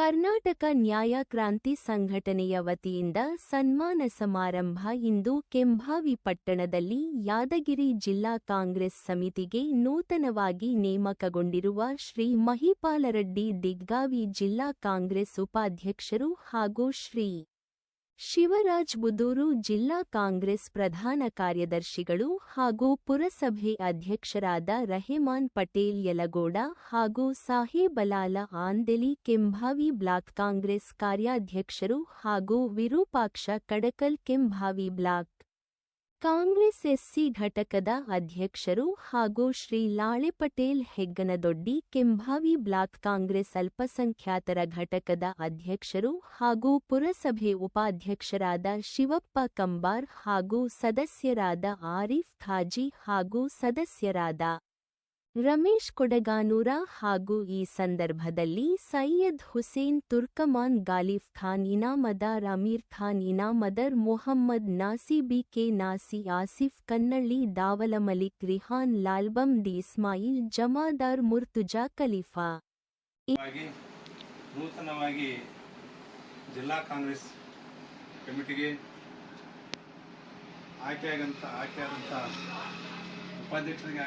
ಕರ್ನಾಟಕ ನ್ಯಾಯ ಕ್ರಾಂತಿ ಸಂಘಟನೆಯ ವತಿಯಿಂದ ಸನ್ಮಾನ ಸಮಾರಂಭ ಇಂದು ಕೆಂಭಾವಿ ಪಟ್ಟಣದಲ್ಲಿ ಯಾದಗಿರಿ ಜಿಲ್ಲಾ ಕಾಂಗ್ರೆಸ್ ಸಮಿತಿಗೆ ನೂತನವಾಗಿ ನೇಮಕಗೊಂಡಿರುವ ಶ್ರೀ ಮಹಿಪಾಲರೆಡ್ಡಿ ದಿಗ್ಗಾವಿ ಜಿಲ್ಲಾ ಕಾಂಗ್ರೆಸ್ ಉಪಾಧ್ಯಕ್ಷರು ಹಾಗೂ ಶ್ರೀ ಶಿವರಾಜ್ ಬುದೂರು ಜಿಲ್ಲಾ ಕಾಂಗ್ರೆಸ್ ಪ್ರಧಾನ ಕಾರ್ಯದರ್ಶಿಗಳು ಹಾಗೂ ಪುರಸಭೆ ಅಧ್ಯಕ್ಷರಾದ ರೆಹಮಾನ್ ಪಟೇಲ್ ಯಲಗೋಡ ಹಾಗೂ ಸಾಹೇಬಲಾಲ ಆಂದೆಲಿ ಕೆಂಭಾವಿ ಬ್ಲಾಕ್ ಕಾಂಗ್ರೆಸ್ ಕಾರ್ಯಾಧ್ಯಕ್ಷರು ಹಾಗೂ ವಿರೂಪಾಕ್ಷ ಕಡಕಲ್ ಕೆಂಭಾವಿ ಬ್ಲಾಕ್ ಕಾಂಗ್ರೆಸ್ ಎಸ್ಸಿ ಘಟಕದ ಅಧ್ಯಕ್ಷರು ಹಾಗೂ ಶ್ರೀ ಲಾಳೆ ಪಟೇಲ್ ಹೆಗ್ಗನದೊಡ್ಡಿ ಕೆಂಭಾವಿ ಬ್ಲಾಕ್ ಕಾಂಗ್ರೆಸ್ ಅಲ್ಪಸಂಖ್ಯಾತರ ಘಟಕದ ಅಧ್ಯಕ್ಷರು ಹಾಗೂ ಪುರಸಭೆ ಉಪಾಧ್ಯಕ್ಷರಾದ ಶಿವಪ್ಪ ಕಂಬಾರ್ ಹಾಗೂ ಸದಸ್ಯರಾದ ಆರೀಫ್ ಖಾಜಿ ಹಾಗೂ ಸದಸ್ಯರಾದ ರಮೇಶ್ ಕೊಡಗಾನೂರ ಹಾಗೂ ಈ ಸಂದರ್ಭದಲ್ಲಿ ಸೈಯದ್ ಹುಸೇನ್ ತುರ್ಕಮಾನ್ ಗಾಲಿಫ್ ಖಾನ್, ಇನಾಮದ ರಮೀರ್ ಖಾನ್, ಇನಾಮದರ್ ಮೊಹಮ್ಮದ್ ನಾಸಿ ಬಿ ಕೆ ನಾಸಿ, ಆಸಿಫ್ ಕನ್ನಳ್ಳಿ ದಾವಲ ಮಲಿಕ್ ರಿಹಾನ್ ಲಾಲ್ಬಂ ದಿ ಇಸ್ಮಾಯಿಲ್, ಜಮಾದಾರ್ ಮುರ್ತುಜಾ ಖಲೀಫಾ. ವಾಗಿ ನೂತನವಾಗಿ ಜಿಲ್ಲಾ ಕಾಂಗ್ರೆಸ್ ಕಮಿಟಿಗೆ ಆಯ್ಕೆಯಾದಂಥ ಉಪಾಧ್ಯಕ್ಷರಿಗೆ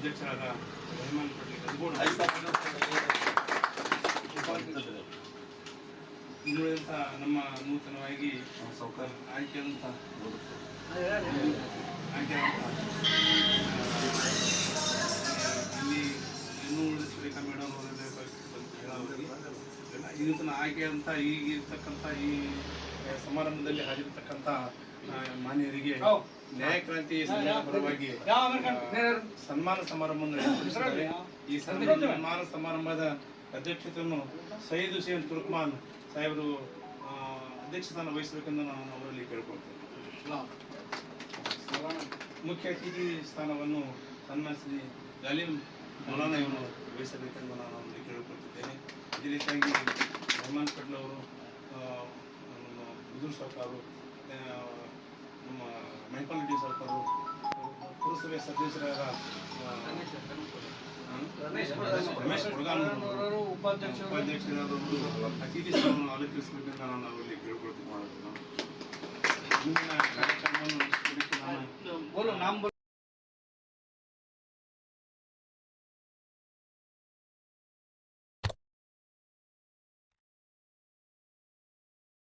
ಅಧ್ಯಕ್ಷರಾದ ರೆಹಮಾನ್ ಪಟೇಲ್ ಇನ್ನುಳಿದಂಥ ನಮ್ಮ ನೂತನವಾಗಿ ಆಯ್ಕೆಯಾದಂಥ ಆಯ್ಕೆಯಾದಂಥ ಇಲ್ಲಿ ಇನ್ನೂ ಉಳಿದ ಮೇಡಮ್ ನೂತನ ಆಯ್ಕೆಯಾದಂಥ ಈಗ ಇರ್ತಕ್ಕಂಥ ಈ ಸಮಾರಂಭದಲ್ಲಿ ಹಾಜರಿರ್ತಕ್ಕಂಥ ಮಾನ್ಯರಿಗೆ ನ್ಯಾಯ ಕ್ರಾಂತಿ ಸಂಘದ ಪರವಾಗಿ ಸನ್ಮಾನ ಸಮಾರಂಭವನ್ನು ನಡೆಸುತ್ತಿದ್ದಾರೆ ಈ ಸನ್ಮಾನ ಸಮಾರಂಭದ ಅಧ್ಯಕ್ಷತೆಯನ್ನು ಸಯೀದ್ ಹುಸೇನ್ ತುರ್ಕ್ಮಾನ್ ಸಾಹೇಬರು ಆ, ಅಧ್ಯಕ್ಷಸ್ಥಾನ ವಹಿಸಬೇಕೆಂದು ನಾನು ಅವರಲ್ಲಿ ಕೇಳ್ಕೊಳ್ತೇನೆ. ಮುಖ್ಯ ಅತಿಥಿ ಸ್ಥಾನವನ್ನು ಸನ್ಮಾನಿಸಿ ಶ್ರೀ ಗಾಲಿಂ ಮೌಲಾನ ಇವರು ವಹಿಸಬೇಕೆಂದು ನಾನು ಅವರಲ್ಲಿ ಕೇಳಿಕೊಳ್ತಿದ್ದೇನೆ. ಅದೇ ರೀತಿಯಾಗಿ ರೆಹಮಾನ್ ಪಟ್ಲವರು ಅವರು ಆ, ನಮ್ಮ ಮೈಪಾಲ್ ರೆಡ್ಡಿ ಸರ್ಕಾರು ಪುರಸಭೆ ಸದಸ್ಯರಾದ ರಮೇಶ್ ಉಪಾಧ್ಯಕ್ಷ ಉಪಾಧ್ಯಕ್ಷರಾದವರು ಅತಿಥಿ ಸ್ಥಾನವನ್ನು ಆಲೋಚಿಸಬೇಕೆಂದು ನಾನು ಅವರಲ್ಲಿ ಕೇಳ್ಕೊಳ್ತೀನಿ. ಮುಂದಿನ ಕಾರ್ಯಕ್ರಮವನ್ನು ನಡೆಸುವುದಕ್ಕೆ ನಾನು